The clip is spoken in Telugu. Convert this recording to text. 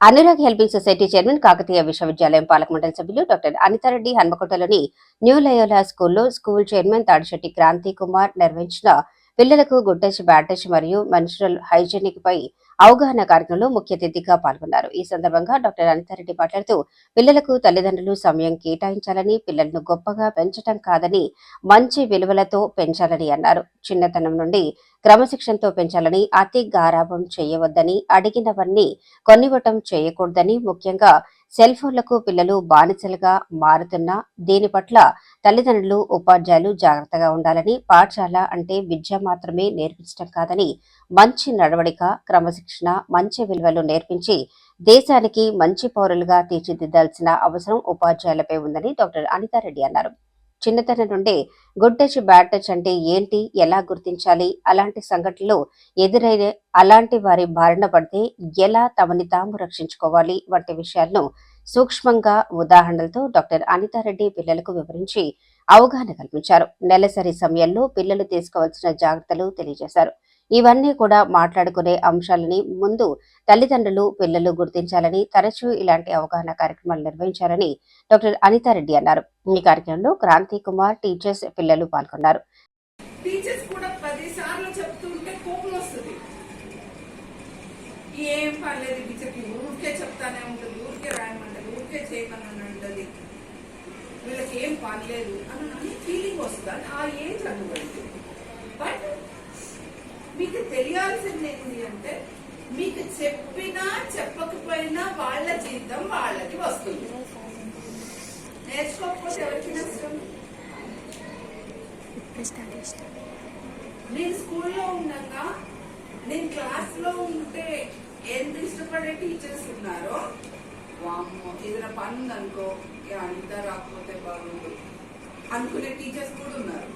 Anurag helping society chairman Kakatiya విశ్వవిద్యాలయం పాలకమండలి సభ్యులు డాక్టర్ అనితారెడ్డి హన్మకొండలోని న్యూ లయోలా స్కూల్లో స్కూల్ చైర్మన్ తాడిశెట్టి క్రాంతి కుమార్ నిర్వహించిన పిల్లలకు గుడ్ టచ్ బ్యాడ్ టచ్ మరియు మెన్స్ట్రల్ హైజీనిక్ పై అవగాహన కార్యక్రమంలో ముఖ్య అతిథిగా పాల్గొన్నారు. ఈ సందర్భంగా డాక్టర్ అనితారెడ్డి మాట్లాడుతూ పిల్లలకు తల్లిదండ్రులు సమయం కేటాయించాలని పిల్లలను గొప్పగా పెంచటం కాదని మంచి విలువలతో పెంచాలని అన్నారు. చిన్నతనం నుండి క్రమశిక్షణతో పెంచాలని అతి గారాభం చేయవద్దని అడిగినవన్నీ కొనివ్వటం చేయకూడదని ముఖ్యంగా సెల్ ఫోన్లకు పిల్లలు బానిసలుగా మారుతున్నా దీని పట్ల తల్లిదండ్రులు ఉపాధ్యాయులు జాగ్రత్తగా ఉండాలని పాఠశాల అంటే విద్య మాత్రమే నేర్పించడం కాదని మంచి నడవడిక క్రమశిక్షణ మంచి విలువలు నేర్పించి దేశానికి మంచి పౌరులుగా తీర్చిదిద్దాల్సిన అవసరం ఉపాధ్యాయులపై ఉందని డాక్టర్ అనితారెడ్డి అన్నారు. చిన్నతనం నుండి గుడ్ టచ్ బ్యాడ్ టచ్ అంటే ఏంటి? ఎలా గుర్తించాలి? అలాంటి సంఘటనలు ఎదురైన అలాంటి వారి బారిన పడితే ఎలా తమని తాము రక్షించుకోవాలి? వంటి విషయాలను సూక్ష్మంగా ఉదాహరణలతో డాక్టర్ అనితారెడ్డి పిల్లలకు వివరించి అవగాహన కల్పించారు. నెలసరి సమయంలో పిల్లలు తీసుకోవాల్సిన జాగ్రత్తలు తెలియజేశారు. ఇవన్నీ కూడా మాట్లాడుకునే అంశాలని ముందు తల్లిదండ్రులు పిల్లలు గుర్తించాలని తరచూ ఇలాంటి అవగాహన కార్యక్రమాలు నిర్వహించాలని డాక్టర్ అనితారెడ్డి అన్నారు. ఈ కార్యక్రమంలో క్రాంతి కుమార్ టీచర్స్ పిల్లలు పాల్గొన్నారు. టీచర్స్ కూడా పది చెప్తుంటే కోపం వస్తుంది. ఏం పర్లేదు టీచర్కి ఊరికే చెప్తానే ఉంటుంది ఊరికే రాయమంటది ఊరికే చేయమని అంటది. వీళ్ళకి ఏం పర్లేదు అని ఫీలింగ్ వస్తుంది. ఆ ఏజ్ అనుకోండి. మీకు తెలియాల్సింది ఏంటి అంటే మీకు చెప్పినా చెప్పకపోయినా వాళ్ళ జీతం వాళ్ళకి వస్తుంది. నేర్చుకోకపోతే ఎవరికి నష్టం? నేను స్కూల్లో ఉండగా నేను క్లాస్లో ఉంటే ఎంత ఇష్టపడే టీచర్స్ ఉన్నారో వామ్మో ఏదైనా పని ఉందనుకో "ఏ, అనిత రాకపోతే బాగుండు అనుకునే టీచర్స్ కూడా ఉన్నారు.